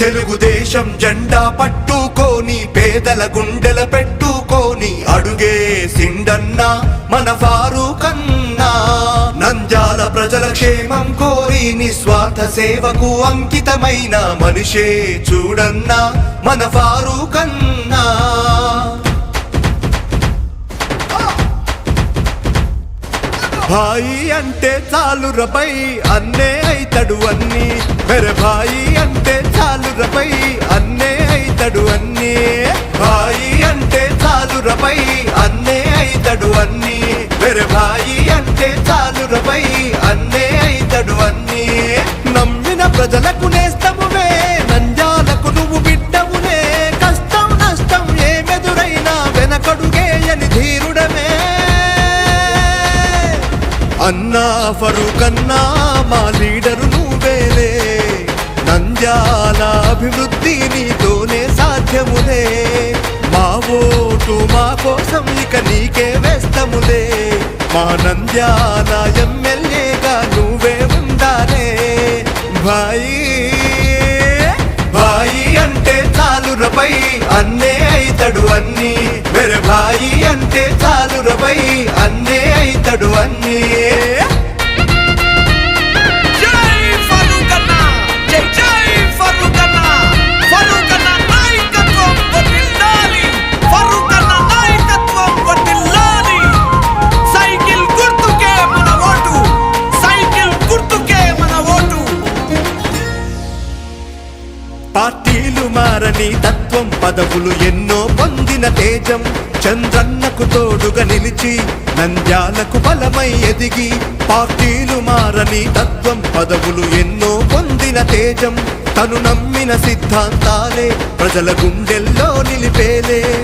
తెలుగుదేశం జెండా పట్టుకోని పేదల గుండెల పెట్టుకోని అడుగే సిండన్నా మన ఫారూకన్నా. నంజాల ప్రజల క్షేమం కోరి నిస్వార్థ సేవకు అంకితమైన మనిషే చూడన్నా మన ఫారూకన్నా. భాయి అంటే చాలు రబై అన్నే అయితడు అన్ని. మెరే భాయి అన్నే అయితడు అన్నీ. భాయి అంటే చాలురపై అన్నే అయితడు అన్నీ. మెరే భాయి అంటే చాలురపై అన్నే అయితడు అన్నీ. నమ్మిన ప్రజలకు నేస్తమువే నంజాలకు నువ్వు బిడ్డవునే కష్టం నష్టం ఏమెదురైనా వెనకడుగేయని ధీరుడమే. అన్నా ఫరు కన్నా మా అభివృద్ధి నీతోనే సాధ్యములే. మా ఓటు మా కోసం ఇక నీకే వేస్తములే మా నంద్యాల ఎమ్మెల్యేగా నువ్వే ఉండాలే. భాయి భాయి అంటే చాలు రబై అన్నే అయితడు అన్ని. మెరే భాయి అంటే చాలు రబై అన్నే అయితడు అన్నీ. పార్టీలు మారని తత్వం పదవులు ఎన్నో పొందిన తేజం. చంద్రన్నకు తోడుగా నిలిచి నంద్యాలకు బలమై ఎదిగి పార్టీలు మారని తత్వం పదవులు ఎన్నో పొందిన తేజం. తను నమ్మిన సిద్ధాంతాలే ప్రజల గుండెల్లో నిలిపేలే.